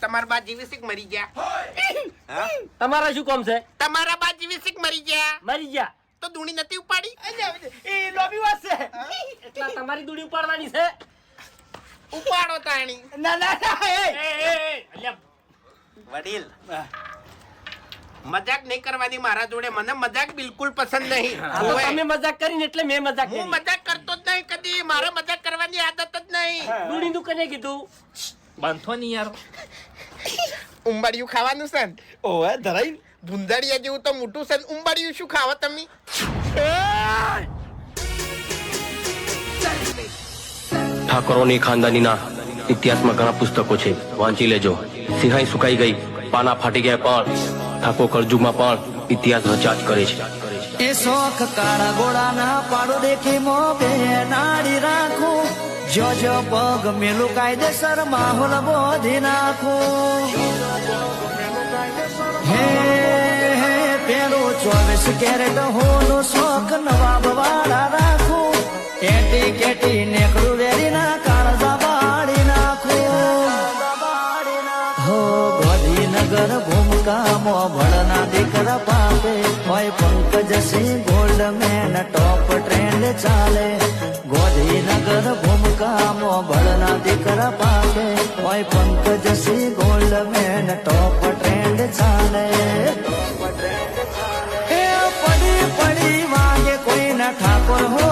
તમારા બા જીવી સિક મરી ગયા. તમારા શું કામ છે? તમારા બા જીવી સિક મરી ગયા. મરી ગયા. તો ધૂણી નથી ઉપાડી? એ લોબી વાત છે. એટલા તમારી દૂડી ઉપાડવાની છે? ઉપાડો તાણી. ના ના ના એ. વડીલ. મજાક નહીં કરવાની મારા જોડે. મને મજાક બિલકુલ પસંદ નહીં. તમે મજાક કરીને એટલે મેં મજાક હું મજાક કરતો જ નહીં કદી. મારે મજાક કરવાની આદત જ નહીં દૂડી નું કને કીધું? બાંધો નહીં યાર. ઉંબાડિયું ખાવાનું છે ને? ઓવે ધરાઈ. ભૂંદડિયા જેવું તો મોટું છે ને. ઉંબાડિયું શું ખાવો તમે? ઠાકોરોની ખાનદાનીના ઇતિહાસમાં ઘણા પુસ્તકો છે. વાંચી લેજો. સિંહાઈ સુકાઈ ગઈ. પાના ફાટી ગયા પણ ઠાકોર કરજુમાં પણ ઇતિહાસ રચા કરે છે. એ શોખ કાળા ગોળાના પાડો દેખી મો બે નાડી રાખું જો જો પગ મેલું કાયદેસર માહોલ બોધી નાખો. હે હે, પેલું ચોવીસ કેરેટ હોનું શોખ નવાબ વાળા રાખો. એટી કેટી નેકડું વેરીના કાળજા બાળી નાખો. હો, ગાંધીનગર ભૂમકામો ભળના દીકરા પાપે હોય Pankajsinh gold man, top trend ચાલે. ગાંધીનગર બળના દીકરા પાસે હોય પંકજ સી ગોલ્ડ મેન ટોપ ટ્રેન્ડ ચાલે પડી પડી વાગે કોઈના ઠાકોર હોય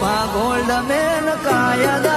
ಶೋಭಾ ಗೋಲ್ಡ ಮೇನ ಕಾಯದ